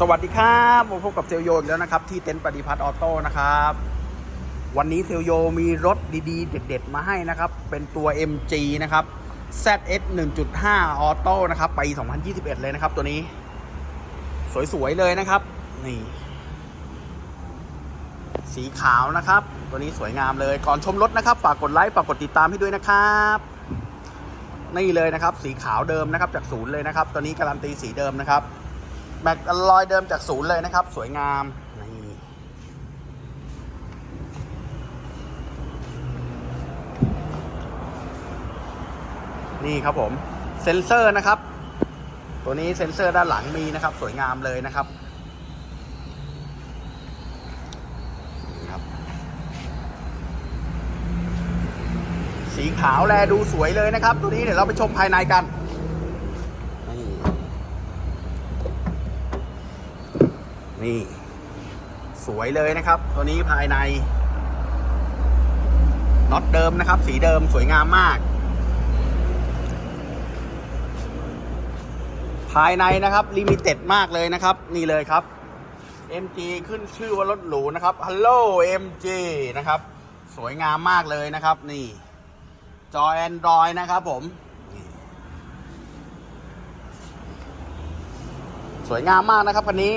สวัสดีครับมาพบกับเซลโยอีกแล้วนะครับ ที่เต็นท์ปฏิพัฒน์ออโต้นะครับ วันนี้เซลโยมีรถดีๆ เด็ด ๆ มาให้นะครับ เป็นตัว MG นะครับ ZS 1.5 ออโต้นะครับปี2021 เลยนะครับ ตัวนี้ สวย ๆ เลยนะครับ นี่ สีขาวนะครับ ตัวนี้สวยงามเลย ก่อนชมรถนะครับ ฝากกดไลค์ ฝากกดติดตามให้ด้วยนะครับนี่เลยนะครับ สีขาวเดิมนะครับ จากศูนย์เลยนะครับ ตัวนี้การันตีสีเดิมนะครับ แม็กอลลอยเดิมจากศูนย์เลยนะครับ สวยงามนี่นี่ครับผมเซ็นเซอร์นะครับ ตัวนี้เซ็นเซอร์ด้านหลังมีนะครับ สวยงามเลยนะครับครับสีขาวแลดูสวยเลยนะครับ ตัวนี้เดี๋ยวเราไปชมภายในกัน นี่ สวยเลยนะครับ ตัวนี้ภายในน็อตเดิมนะครับ สีเดิมสวยงามมาก ภายในนะครับลิมิเต็ดมากเลยนะครับ นี่เลยครับ MG ขึ้นชื่อว่ารถหรูนะครับ Hello MG นะครับ สวยงามมากเลยนะครับ นี่ จอ Android นะครับผมสวยงามมากนะครับคันนี้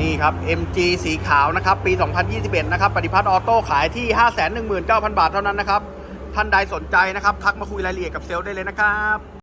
นี่ครับ MG สีขาวนะครับ ปี 2021 นะครับ ปฏิพัฒน์ออโต้ขายที่ 519,000 บาทเท่านั้นนะครับ ท่านใดสนใจนะครับ ทักมาคุยรายละเอียดกับเซลล์ได้เลยนะครับ